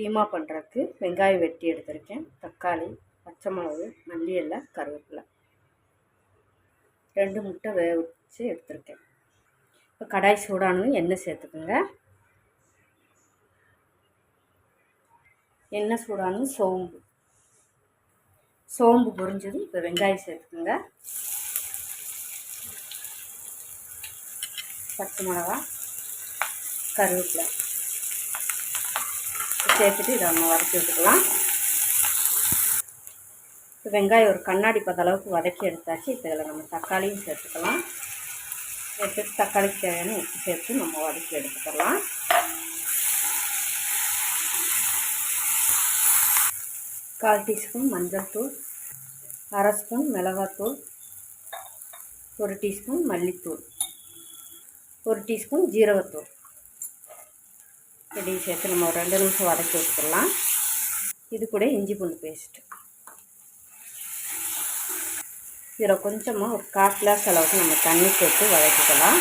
கீமா பண்ணுறதுக்கு வெங்காயம் வெட்டி எடுத்திருக்கேன். தக்காளி பச்சை மிளகு மல்லி எல்லாம் கருவேப்பிலை. ரெண்டு முட்டை வேக வச்சு எடுத்திருக்கேன். இப்போ கடாய் சூடானதும் எண்ணெய் சேர்த்துக்குங்க. எண்ணெய் சூடானதும் சோம்பு. சோம்பு பொறிஞ்சதும் இப்போ வெங்காயம் சேர்த்துக்குங்க. பச்சை மிளகா கருவேப்பிலை. சேர்த்துட்டு இதை நம்ம வதக்கி விட்டுக்கலாம். இப்போ வெங்காயம் ஒரு கண்ணாடி பத அளவுக்கு வதக்கி எடுத்தாச்சு. இப்போ இதில் நம்ம தக்காளியும் சேர்த்துக்கலாம். சேர்த்துட்டு தக்காளிக்கு தேவையான உப்பு சேர்த்து நம்ம வதக்கி எடுத்துக்கலாம். கால் டீஸ்பூன் மஞ்சள் தூள் அரை ஸ்பூன் மிளகாத்தூள் ஒரு டீஸ்பூன் மல்லித்தூள் ஒரு டீஸ்பூன் ஜீரகத்தூள். ரெடியும் சேர்த்து நம்ம ஒரு ரெண்டு நிமிஷம் வதக்கி வச்சுக்கலாம் இது கூட இஞ்சி பூண்டு பேஸ்ட்டு இதில் கொஞ்சமாக ஒரு கால் கிளாஸ் அளவுக்கு நம்ம தண்ணி சேர்த்து வதக்கிக்கலாம்.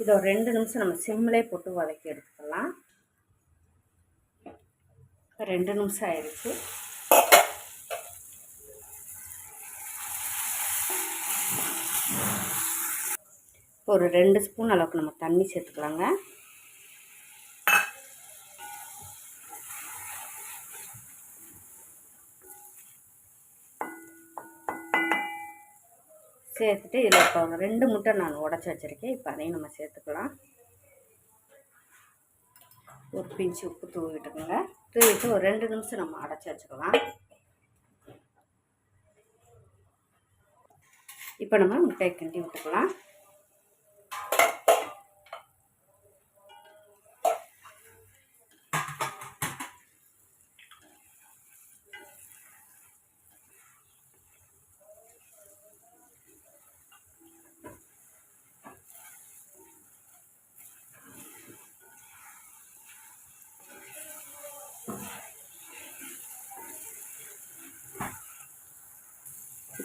இதை ஒரு ரெண்டு நிமிஷம் நம்ம சிம்மிலே போட்டு வதக்கி எடுத்துக்கலாம். ரெண்டு நிமிஷம் ஆயிடுச்சு. ஒரு ரெண்டு ஸ்பூன் அளவுக்கு நம்ம தண்ணி சேர்த்துக்கலாங்க. சேர்த்துட்டு இதில் இப்போ ரெண்டு முட்டை நான் உடச்சி வச்சுருக்கேன். இப்போ அதையும் நம்ம சேர்த்துக்கலாம். ஒரு பிஞ்சு உப்பு தூவிட்டுக்கோங்க. தூவிட்டு ஒரு ரெண்டு நிமிஷம் நம்ம அடைச்சி வச்சுக்கலாம். இப்போ நம்ம முட்டையை கிண்டி விட்டுக்கலாம்.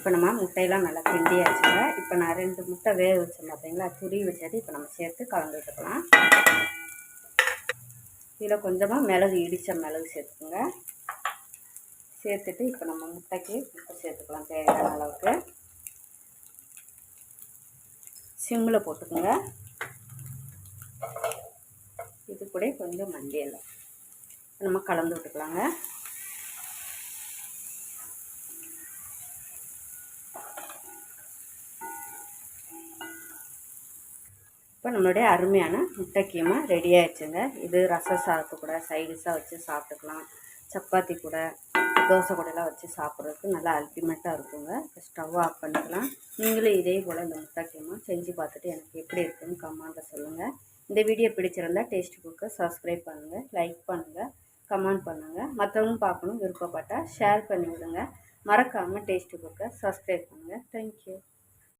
இப்போ நம்ம முட்டையெல்லாம் நல்லா கிண்டியாச்சுங்க. இப்போ நான் ரெண்டு முட்டை வேக வச்சேன் பார்த்தீங்களா துருவி வச்சது இப்போ நம்ம சேர்த்து கலந்து விட்டுக்கலாம் இதில் கொஞ்சமாக மிளகு இடித்த மிளகு சேர்த்துக்கோங்க. சேர்த்துட்டு இப்போ நம்ம முட்டைக்கு உப்பு சேர்த்துக்கலாம் தேவையான அளவுக்கு. சிம்மில் போட்டுக்கோங்க. இது கூட கொஞ்சம் மண்டியில் நம்ம கலந்து விட்டுக்கலாங்க. இப்போ நம்மளுடைய அருமையான முட்டை கீமா ரெடி ஆயிடுச்சுங்க. இது ரசம் சாதத்து கூட சைடிஷாக வச்சு சாப்பிட்டுக்கலாம். சப்பாத்தி கூட தோசை கூடலாம் வச்சு சாப்பிட்றதுக்கு நல்லா அல்டிமேட்டாக இருக்குங்க. இப்போ ஸ்டவ் ஆஃப் பண்ணிக்கலாம். நீங்களும் இதே போல் இந்த முட்டை கீமா செஞ்சு பார்த்துட்டு எனக்கு எப்படி இருக்குன்னு கமெண்ட்டில் சொல்லுங்கள் இந்த வீடியோ பிடிச்சிருந்தா டேஸ்ட் புக்கை சப்ஸ்கிரைப் பண்ணுங்கள் லைக் பண்ணுங்கள் கமெண்ட் பண்ணுங்கள் மற்றவங்க பார்க்கணும் விருப்பப்பட்டால் ஷேர் பண்ணி விடுங்க மறக்காமல் டேஸ்ட் புக்கை சப்ஸ்கிரைப் பண்ணுங்கள் தேங்க்யூ